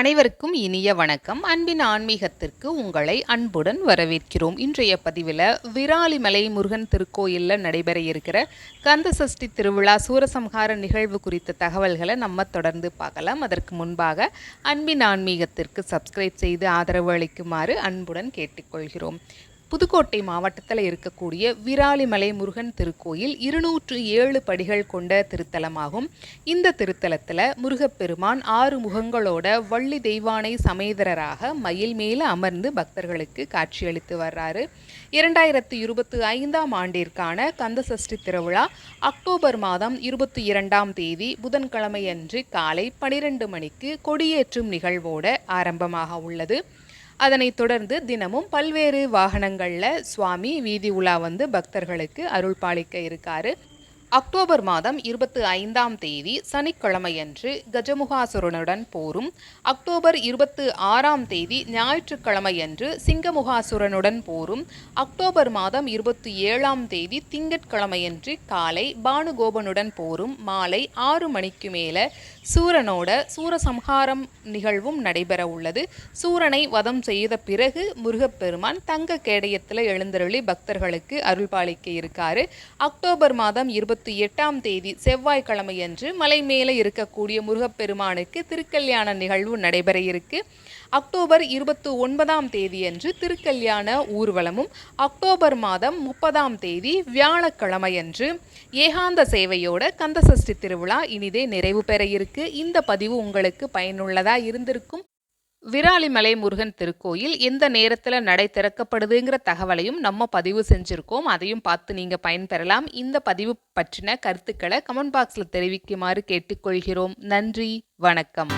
அனைவருக்கும் இனிய வணக்கம். அன்பின் ஆன்மீகத்திற்கு உங்களை அன்புடன் வரவேற்கிறோம். இன்றைய பதிவில் விராலிமலை முருகன் திருக்கோயிலில் நடைபெற இருக்கிற கந்த சஷ்டி திருவிழா சூரசம்ஹார நிகழ்வு குறித்த தகவல்களை நம்ம தொடர்ந்து பார்க்கலாம். அதற்கு முன்பாக அன்பின் ஆன்மீகத்திற்கு சப்ஸ்கிரைப் செய்து ஆதரவு அளிக்குமாறு அன்புடன் கேட்டுக்கொள்கிறோம். புதுக்கோட்டை மாவட்டத்தில் இருக்கக்கூடிய விராலிமலை முருகன் திருக்கோயில் இருநூற்று ஏழு படிகள் கொண்ட திருத்தலமாகும். இந்த திருத்தலத்தில் முருகப்பெருமான் ஆறு முகங்களோட வள்ளி தெய்வானை சமேதரராக மயில் மேல அமர்ந்து பக்தர்களுக்கு காட்சியளித்து வர்றாரு. இரண்டாயிரத்து இருபத்தி ஐந்தாம் ஆண்டிற்கான கந்தசஷ்டி திருவிழா அக்டோபர் மாதம் இருபத்தி இரண்டாம் தேதி புதன்கிழமையன்று காலை பனிரெண்டு மணிக்கு கொடியேற்றும் நிகழ்வோட ஆரம்பமாக உள்ளது. அதனைத் தொடர்ந்து தினமும் பல்வேறு வாகனங்களில் சுவாமி வீதி உலா வந்து பக்தர்களுக்கு அருள் பாலிக்க இருக்காரு. அக்டோபர் மாதம் இருபத்தி ஐந்தாம் தேதி சனிக்கிழமையன்று கஜமுகாசுரனுடன் போரும். அக்டோபர் இருபத்தி ஆறாம் தேதி ஞாயிற்றுக்கிழமையன்று சிங்கமுகாசுரனுடன் போரும். அக்டோபர் மாதம் இருபத்தி ஏழாம் தேதி திங்கட்கிழமையன்று காலை பானுகோபனுடன் போரும். மாலை ஆறு மணிக்கு மேலே சூரனோட சூரசம்ஹாரம் நிகழ்வும் நடைபெற உள்ளது. சூரனை வதம் செய்த பிறகு முருகப்பெருமான் தங்க கேடயத்தில் எழுந்தருளி பக்தர்களுக்கு அருள்பாலிக்க இருக்காரு. அக்டோபர் மாதம் இருபத்தி எட்டாம் தேதி செவ்வாய்க்கிழமையன்று மலை மேலே இருக்கக்கூடிய முருகப்பெருமானுக்கு திருக்கல்யாண நிகழ்வு நடைபெற இருக்கு. அக்டோபர் இருபத்தி ஒன்பதாம் தேதியன்று திருக்கல்யாண ஊர்வலமும் அக்டோபர் மாதம் முப்பதாம் தேதி வியாழக்கிழமையன்று ஏகாந்த சேவையோட கந்தசஷ்டி திருவிழா இனிதே நிறைவு பெற இருக்கு. இந்த பதிவு உங்களுக்கு பயனுள்ளதாக இருந்திருக்கும். விராலிமலை முருகன் திருக்கோயில் எந்த நேரத்தில் நடை திறக்கப்படுதுங்கிற தகவலையும் நம்ம பதிவு செஞ்சுருக்கோம். அதையும் பார்த்து நீங்கள் பயன்பெறலாம். இந்த பதிவு பற்றின கருத்துக்களை கமெண்ட் பாக்ஸில் தெரிவிக்குமாறு கேட்டுக்கொள்கிறோம். நன்றி. வணக்கம்.